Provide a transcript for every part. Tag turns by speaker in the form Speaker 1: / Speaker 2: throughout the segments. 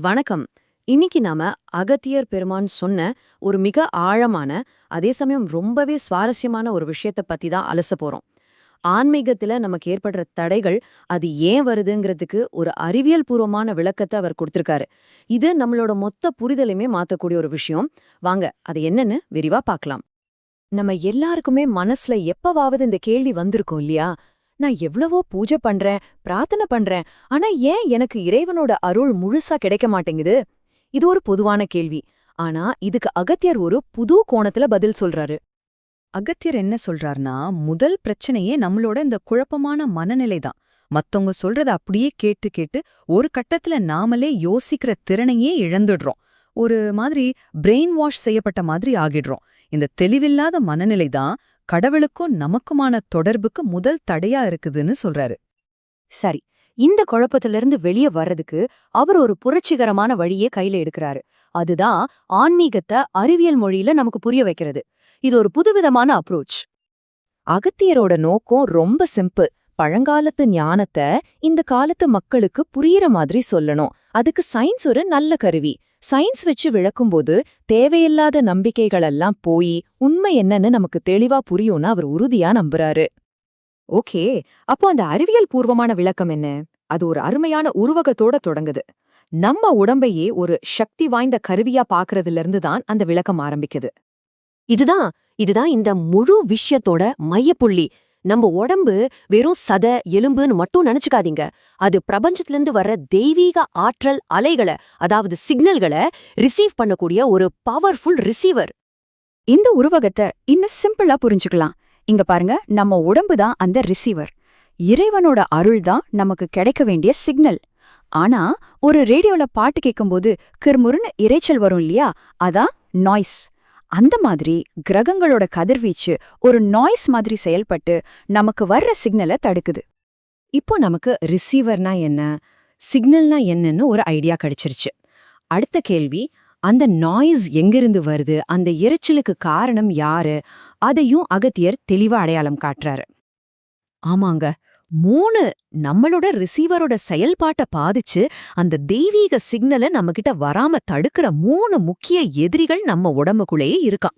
Speaker 1: வணக்கம். இன்னைக்கு நாம அகத்தியர் பெருமான் சொன்ன ஒரு மிக ஆழமான அதே சமயம் ரொம்பவே சுவாரஸ்யமான ஒரு விஷயத்த பத்தி தான் அலச போறோம். ஆன்மீகத்துல நமக்கு ஏற்படுற தடைகள் அது ஏன் வருதுங்கிறதுக்கு ஒரு அறிவியல் பூர்வமான விளக்கத்தை அவர் கொடுத்திருக்காரு. இது நம்மளோட மொத்த புரிதலையுமே மாத்தக்கூடிய ஒரு விஷயம். வாங்க அது என்னன்னு விரிவா பார்க்கலாம். நம்ம எல்லாருக்குமே மனசுல எப்பவாவது இந்த கேள்வி வந்திருக்கும் இல்லையா? நான் எவ்வளவோ பூஜை பண்றேன் பிரார்த்தனை பண்றேன் ஆனா ஏன் எனக்கு இறைவனோட அருள் முழுசா கிடைக்க மாட்டேங்குது? இது ஒரு பொதுவான கேள்வி. ஆனா இதுக்கு அகத்தியர் ஒரு புது கோணத்துல பதில் சொல்றாரு.
Speaker 2: அகத்தியர் என்ன சொல்றாருன்னா முதல் பிரச்சனையே நம்மளோட இந்த குழப்பமான மனநிலை தான் மத்தவங்க சொல்றத அப்படியே கேட்டு கேட்டு ஒரு கட்டத்துல நாமளே யோசிக்கிற திறனையே இழந்துடுறோம். ஒரு மாதிரி பிரெயின் வாஷ் செய்யப்பட்ட மாதிரி ஆகிடுறோம். இந்த தெளிவில்லாத மனநிலை தான் கடவுளுக்கும் நமக்குமான தொடர்புக்கு முதல் தடையா இருக்குதுன்னு சொல்றாரு.
Speaker 1: சரி இந்த குழப்பத்திலிருந்து வெளியே வர்றதுக்கு அவர் ஒரு புரட்சிகரமான வழியே கையில எடுக்கிறாரு. அதுதான் ஆன்மீகத்தை அறிவியல் மொழியில நமக்கு புரிய வைக்கிறது. இது ஒரு புதுவிதமான அப்ரோச் அகத்தியரோட நோக்கம் ரொம்ப சிம்பிள் பழங்காலத்து ஞானத்தை இந்த காலத்து மக்களுக்கு புரியற மாதிரி சொல்லணும். அதுக்கு சயின்ஸ் ஒரு நல்ல கருவி. சயின்ஸ் வச்சு விளக்கும்போது தேவையில்லாத நம்பிக்கைகளெல்லாம் போய் உண்மை என்னன்னு நமக்கு தெளிவா புரியும்னு அவர் உறுதியா நம்புறாரு. ஓகே அப்போ அந்த அறிவியல் பூர்வமான விளக்கம் என்ன? அது ஒரு அருமையான உருவகத்தோட தொடங்குது. நம்ம உடம்பையே ஒரு சக்தி வாய்ந்த கருவியா பாக்குறதுல இருந்து தான் அந்த விளக்கம் ஆரம்பிக்குது. இதுதான் இதுதான் இந்த முழு விஷயத்தோட மையப்புள்ளி. நம்ம உடம்பு வெறும் சத எலும்புன்னு மட்டும் நினைச்சுக்காதீங்க. அது பிரபஞ்சத்திலிருந்து வர்ற தெய்வீக ஆற்றல் அலைகளை அதாவது சிக்னல்களை ரிசீவ் பண்ணக்கூடிய ஒரு பவர்ஃபுல் ரிசீவர்
Speaker 3: இந்த உருவகத்தை இன்னும் சிம்பிளா புரிஞ்சுக்கலாம். இங்க பாருங்க நம்ம உடம்பு தான் அந்த ரிசீவர் இறைவனோட அருள் தான் நமக்கு கிடைக்க வேண்டிய சிக்னல் ஆனா ஒரு ரேடியோல பாட்டு கேட்கும்போது கிருமுருன்னு இரைச்சல் வரும் இல்லையா? அதான் நாய்ஸ் அந்த மாதிரி கிரகங்களோட கதிர்வீச்சு ஒரு நாய்ஸ் மாதிரி செயல்பட்டு நமக்கு வர்ற சிக்னலை தடுக்குது.
Speaker 1: இப்போ நமக்கு ரிசீவர்னா என்ன? சிக்னல்னா என்னன்னு ஒரு ஐடியா கிடைச்சிருச்சு. அடுத்த கேள்வி அந்த நாய்ஸ் எங்கிருந்து வருது? அந்த இறைச்சலுக்கு காரணம் யாரு? அதையும் அகத்தியர் தெளிவா அடையாளம் காட்டுறாரு. ஆமாங்க. மூணு நம்மளோட ரிசீவரோட செயல்பாட்ட பாதிச்சு அந்த தெய்வீக சிக்னலை நம்மகிட்ட வராம தடுக்கிற மூணு முக்கிய எதிரிகள் நம்ம உடம்புக்குள்ளேயே இருக்கான்.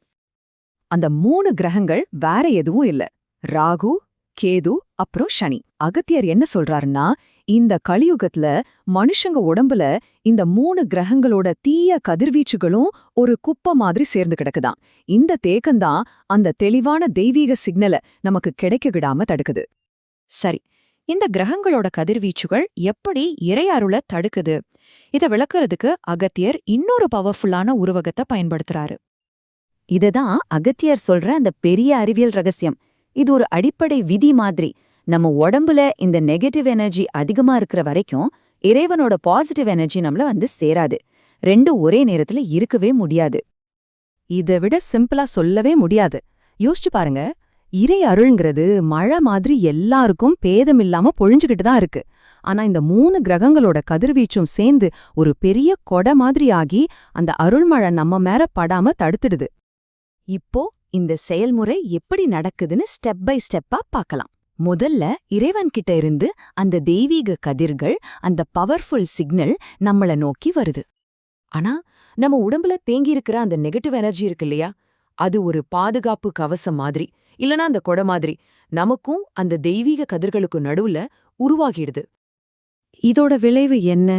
Speaker 1: அந்த மூணு கிரகங்கள் வேற எதுவும் இல்ல. ராகு கேது அப்புறம் சனி. அகத்தியர் என்ன சொல்றாருன்னா இந்த கலியுகத்துல மனுஷங்க உடம்புல இந்த மூணு கிரகங்களோட தீய கதிர்வீச்சுகளும் ஒரு குப்பை மாதிரி சேர்ந்து கிடக்குதாம் இந்த தேக்கம்தான் அந்த தெளிவான தெய்வீக சிக்னலை நமக்கு கிடைக்க விடாம தடுக்குது. சரி இந்த கிரகங்களோட கதிர்வீச்சுகள் எப்படி இறையருள தடுக்குது? இத விளக்குறதுக்கு அகத்தியர் இன்னொரு பவர்ஃபுல்லான உருவகத்தை பயன்படுத்துறாரு. இதுதான் அகத்தியர் சொல்ற அந்த பெரிய அறிவியல் ரகசியம். இது ஒரு அடிப்படை விதி மாதிரி. நம்ம உடம்புல இந்த நெகட்டிவ் எனர்ஜி அதிகமா இருக்கிற வரைக்கும் இறைவனோட பாசிட்டிவ் எனர்ஜி நம்மள வந்து சேராது. ரெண்டும் ஒரே நேரத்துல இருக்கவே முடியாது. இதை விட சிம்பிளா சொல்லவே முடியாது. யோசிச்சு பாருங்க. இறை அருள்ங்கிறது மழை மாதிரி எல்லாருக்கும் பேதமில்லாம பொழிஞ்சுகிட்டு தான் இருக்கு. ஆனா இந்த மூணு கிரகங்களோட கதிர்வீச்சும் சேர்ந்து ஒரு பெரிய கொடை மாதிரி ஆகி அந்த அருள்மழை நம்ம மேல படாம தடுத்துடுது. இப்போ இந்த செயல்முறை எப்படி நடக்குதுன்னு ஸ்டெப் பை ஸ்டெப்பா பார்க்கலாம் முதல்ல இறைவன்கிட்ட இருந்து அந்த தெய்வீக கதிர்கள் அந்த பவர்ஃபுல் சிக்னல் நம்மள நோக்கி வருது. ஆனா நம்ம உடம்புல தேங்கியிருக்கிற அந்த நெகட்டிவ் எனர்ஜி இருக்கு இல்லையா? அது ஒரு பாதுகாப்பு கவசம் மாதிரி. இல்லனா அந்த கொடை மாதிரி நமக்கும் அந்த தெய்வீக கதிர்களுக்கு நடுவுல உருவாகிடுது. இதோட விளைவு என்ன?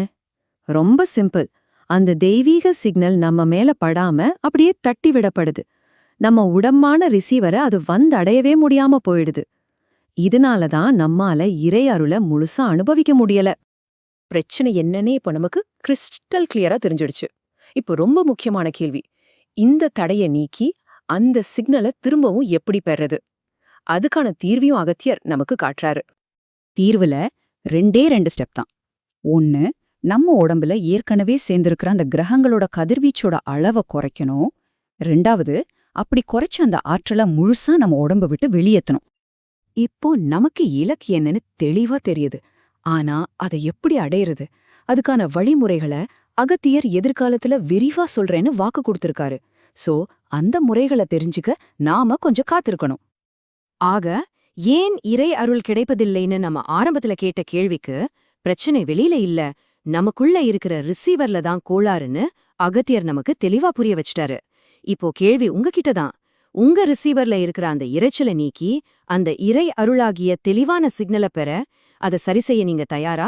Speaker 1: ரொம்ப சிம்பிள். அந்த தெய்வீக சிக்னல் நம்ம மேல படாம அப்படியே தட்டி விடப்படுது. நம்ம உடம்பான ரிசீவரை அது வந்தடையவே முடியாம போயிடுது. இதனால தான் நம்மால இறை அருள முழுசா அனுபவிக்க முடியல. பிரச்சனை என்னன்னே இப்ப நமக்கு கிறிஸ்டல் கிளியரா தெரிஞ்சிடுச்சு. இப்போ ரொம்ப முக்கியமான கேள்வி. இந்த தடைய நீக்கி அந்த சிக்னலை திரும்பவும் எப்படி பெறது அதுக்கான தீர்வையும் அகத்தியர் நமக்கு காட்டுறாரு
Speaker 3: தீர்வுல ரெண்டே ரெண்டு ஸ்டெப் தான். ஒன்னு நம்ம உடம்புல ஏற்கனவே சேர்ந்திருக்கிற அந்த கிரகங்களோட கதிர்வீச்சோட அளவை குறைக்கணும். ரெண்டாவது அப்படி குறைச்ச அந்த ஆற்றலை முழுசா நம்ம உடம்ப விட்டு வெளியேற்றணும்
Speaker 1: இப்போ நமக்கு இலக்கு என்னன்னு தெளிவா தெரியுது. ஆனா அதை எப்படி அடையிறது? அதுக்கான வழிமுறைகளை அகத்தியர் எதிர்காலத்துல விரிவா சொல்றேன்னு வாக்கு கொடுத்திருக்காரு. சோ அந்த முறைகளை தெரிஞ்சுக்க நாம கொஞ்சம் காத்திருக்கணும். ஆக ஏன் இறை அருள் கிடைப்பதில்லைன்னு நம்ம ஆரம்பத்துல கேட்ட கேள்விக்கு பிரச்சனை வெளியில இல்ல நமக்குள்ள இருக்கிற ரிசீவர்ல தான் கோளாறுன்னு அகத்தியர் நமக்கு தெளிவா புரிய வச்சிட்டாரு. இப்போ கேள்வி உங்ககிட்ட தான். உங்க ரிசீவர்ல இருக்கிற அந்த இறைச்சலை நீக்கி அந்த இறை அருளாகிய தெளிவான சிக்னலை பெற அதை சரி செய்ய நீங்க தயாரா?